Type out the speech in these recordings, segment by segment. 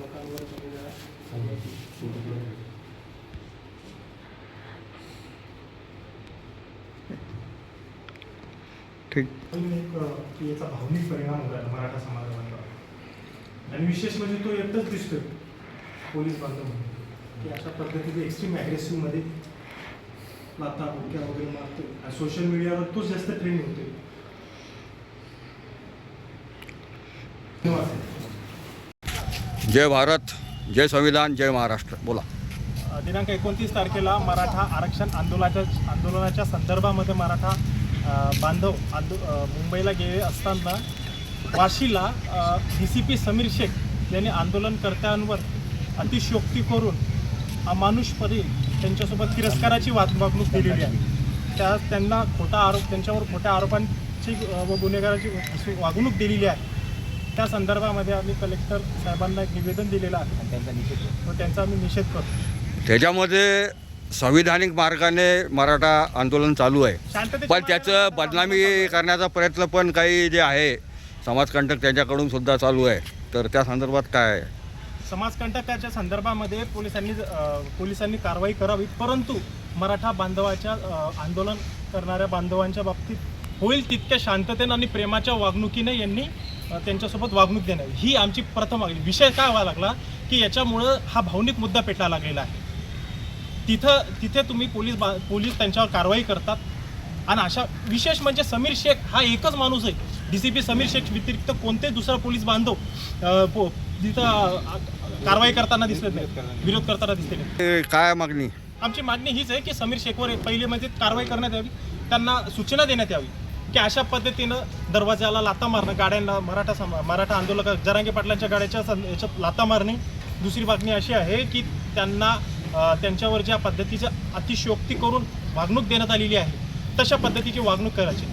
तुम्ही जरा ठीक की याचा भावनिक परिणाम होत आहे मराठा समाजामध्ये. आणि विशेष म्हणजे तो एकटाच दिसतोय पोलीस बांधव. म्हणून की अशा पद्धतीने एक्स्ट्रीम ॲग्रेसिव्हमध्ये लाता बुक्या वगैरे मारतोय. आणि सोशल मीडियावर तोच जास्त ट्रेंड होतोय. जय भारत जय संविधान जय महाराष्ट्र. बोला. दिनांक एकोणतीस तारखेला मराठा आरक्षण आंदोलनाच्या आंदोलनाच्या संदर्भामध्ये मराठा बांधव आंदो मुंबईला गेले असताना वाशीला D C P Sameer Shaikh यांनी आंदोलनकर्त्यांवर अतिशयोक्ती करून अमानुषपणे त्यांच्यासोबत तिरस्काराची वागणूक दिलेली आहे. त्या त्यांना खोटा आरोप त्यांच्यावर खोट्या आरोपांची व गुन्हेगाराची वागणूक दिलेली आहे. त्या संदर्भामध्ये आम्ही कलेक्टर साहेबांना एक निवेदन दिलेलं आहे. व त्यांचा आम्ही निषेध करतो. त्याच्यामध्ये संविधानिक मार्गाने मराठा आंदोलन चालू आहे. पण त्याचं बदनामी करण्याचा प्रयत्न पण काही जे आहे समाजकंटक त्यांच्याकडून सुद्धा चालू आहे. तर त्या संदर्भात काय आहे? समाजकंटकाच्या संदर्भामध्ये पोलिसांनी अ, पोलिसांनी कारवाई करावी परंतु मराठा बांधवाच्या अ, आंदोलन करणाऱ्या बांधवांच्या बाबतीत होईल तितक्या शांततेनं आणि प्रेमाच्या वागणुकीने यांनी त्यांच्यासोबत वागणूक देण्यावी ही आमची प्रथम मागणी विषय काय व्हायला लागला की याच्यामुळं हा भावनिक मुद्दा पेटला लागलेला आहे. तिथं तिथे तुम्ही पोलीस बा पोलीस त्यांच्यावर कारवाई करतात. आणि अशा विशेष म्हणजे समीर शेख हा एकच माणूस आहे. D C P Sameer Shaikh व्यतिरिक्त कोणतेच दुसरा पोलीस बांधव पो- तिथं कारवाई करताना दिसत नाही. विरोध करताना दिसले नाही. काय मागणी? आमची मागणी हीच आहे की समीर शेखवर पहिले म्हणजे कारवाई करण्यात यावी. त्यांना सूचना देण्यात यावी. की अशा पद्धतीनं दरवाजाला लाता मारणं गाड्यांना मराठा सम मराठा आंदोलक जरांगे पाटलांच्या गाड्याच्या सं- याच्यात लाता मारणे. दुसरी बातमी अशी आहे की त्यांना त्यांच्यावर ज्या पद्धतीचं अतिशयोक्ती करून वागणूक देण्यात आलेली आहे तशा पद्धतीची वागणूक करायची.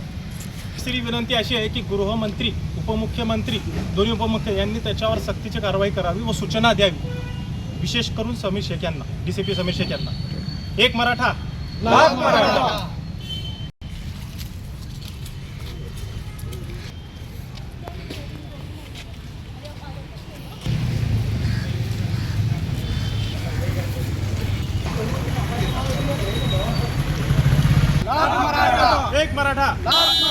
तिसरी विनंती अशी आहे की गृहमंत्री उपमुख्यमंत्री दोन्ही उपमुख्य यांनी त्याच्यावर सक्तीची कारवाई करावी व सूचना द्यावी. विशेष करून समीर शेख यांना D C P Sameer Shaikh यांना. एक मराठा लाख मराठा. एक मराठा.